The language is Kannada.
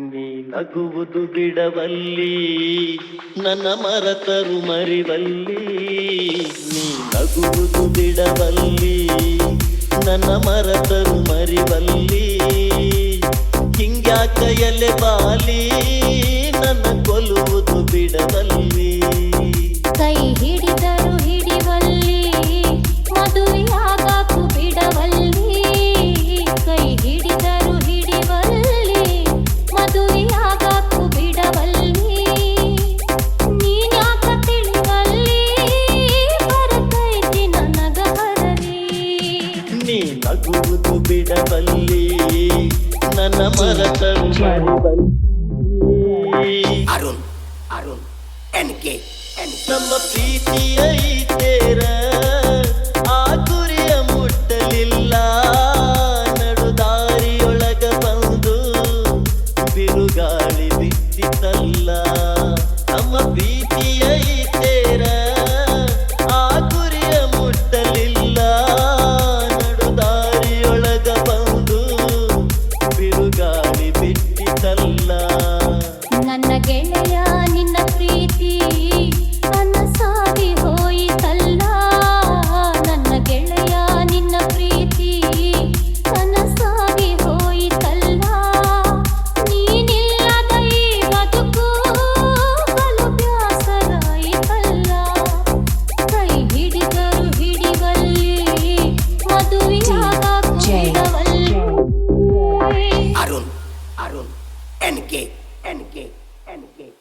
ನೀ ನಗುವುದು ಬಿಡವಲ್ಲಿ, ನನ್ನ ಮರತರು ಮರಿವಲ್ಲಿ. ನೀ ನಗುವುದು ಬಿಡವಲ್ಲಿ, ನನ್ನ ಮರತರು ಮರಿವಲ್ಲಿ. ಹಿಂಗ್ಯಾಕ ಎಲೆ ಬಾಲಿ, ನನ್ನ ಕೊಲ್ಲುವುದು ಬಿಡವಲ್ಲಿ. ಕೈ ಹಿಡಿದರು ನೀ ನಗುವುದು ಬಿಡಬಲ್ಲಿ ನನ್ನ ಮರತರು ಮರಿಬಲ್ಲಿ Arun Arun N K N ನಮ್ಮ ಪ್ರೀತಿ ಐತೇರ ಆ ಗುರಿಯ ಮುಟ್ಟಲಿಲ್ಲ ನಡುದಾರಿಯೊಳಗ ಬಂದು ಬಿರುಗಾಳಿ ಬಿತ್ತಿತಲ್ಲ ನಮ್ಮ ಪ್ರೀತಿ ಬಿಟ್ಟಿತಲ್ಲ ನನ್ನ ಗೆಳೆಯ ನಿನ್ನ ಪ್ರೀತಿ ನನ್ನ ಸಾಗಿ ಹೋಯಿತಲ್ಲ. ನನ್ನ ಗೆಳೆಯ ನಿನ್ನ ಪ್ರೀತಿ ನನ್ನ ಸಾಗಿ ಹೋಯಿತಲ್ಲ. ನೀನಿಲ್ಲದ ಈ ಬದುಕು ಬಲು ಬ್ಯಾಸರಾಯಿತಲ್ಲ ಕೈ ಹಿಡಿದರು ಹಿಡಿವಲ್ಲಿ ಮದುವೆಯಾಗ and gate and gate and gay, and.